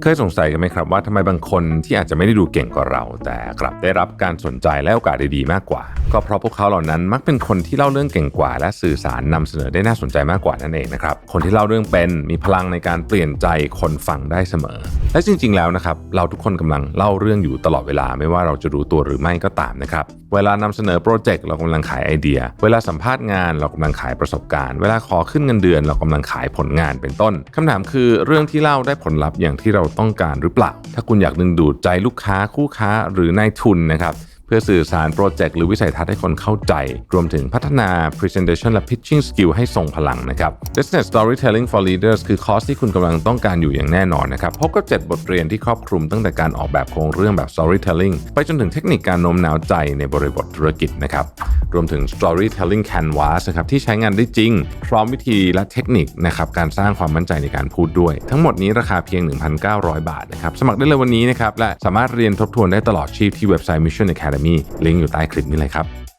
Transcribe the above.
เคยสงสัยกันไหมครับว่าทำไมบางคนที่อาจจะไม่ได้ดูเก่งกว่าเรา แต่กลับได้รับการสนใจและโอกาสดีๆมากกว่า ก็เพราะพวกเขาเหล่านั้นมักเป็นคนที่เล่าเรื่องเก่งกว่า และสื่อสารนำเสนอได้น่าสนใจมากกว่านั่นเองนะครับคนที่เล่าเรื่องเป็นมีพลังในการเปลี่ยนใจคนฟังได้เสมอ และจริง ๆ แล้วนะครับเราทุกคนกำลังเล่าเรื่องอยู่ตลอดเวลาไม่ว่าเราจะรู้ตัวหรือไม่ก็ตามนะครับเวลานำเสนอโปรเจกต์เรากำลังขายไอเดีย เวลาสัมภาษณ์งานเรากำลังขายประสบการณ์ เวลาขอขึ้นเงินเดือน เรากำลังขายผลงานเป็นต้นคำถามคือเรื่องที่เล่าได้ผลลัพธ์อย่างที่เราเราต้องการหรือเปล่า ถ้าคุณอยากดึงดูดใจลูกค้าคู่ค้าหรือนายทุนนะครับเพื่อสื่อสารโปรเจกต์หรือวิสัยทัศน์ให้คนเข้าใจ รวมถึงพัฒนา Presentation และ Pitching Skill ให้ทรงพลังนะครับ Business Storytelling for Leaders คือคอร์สที่คุณกำลังต้องการอยู่อย่างแน่นอนนะครับ พบกับ 7 บทเรียนที่ครอบคลุมตั้งแต่การออกแบบโครงเรื่องแบบ Storytelling ไปจนถึงเทคนิคการโน้มน้าวใจในบริบทธุรกิจนะครับ รวมถึง Storytelling Canvas นะครับที่ใช้งานได้จริง พร้อมวิธีและเทคนิคนะครับการสร้างความมั่นใจในการพูดด้วย ทั้งหมดนี้ราคาเพียง 1,900 บาทนะครับสมัครได้เลยวันนี้นะครับและสามารถเรียนทบทวนได้ตลอดชีพที่เว็บไซต์ Mission Academy ลิงก์อยู่ใต้คลิปนี้เลยครับ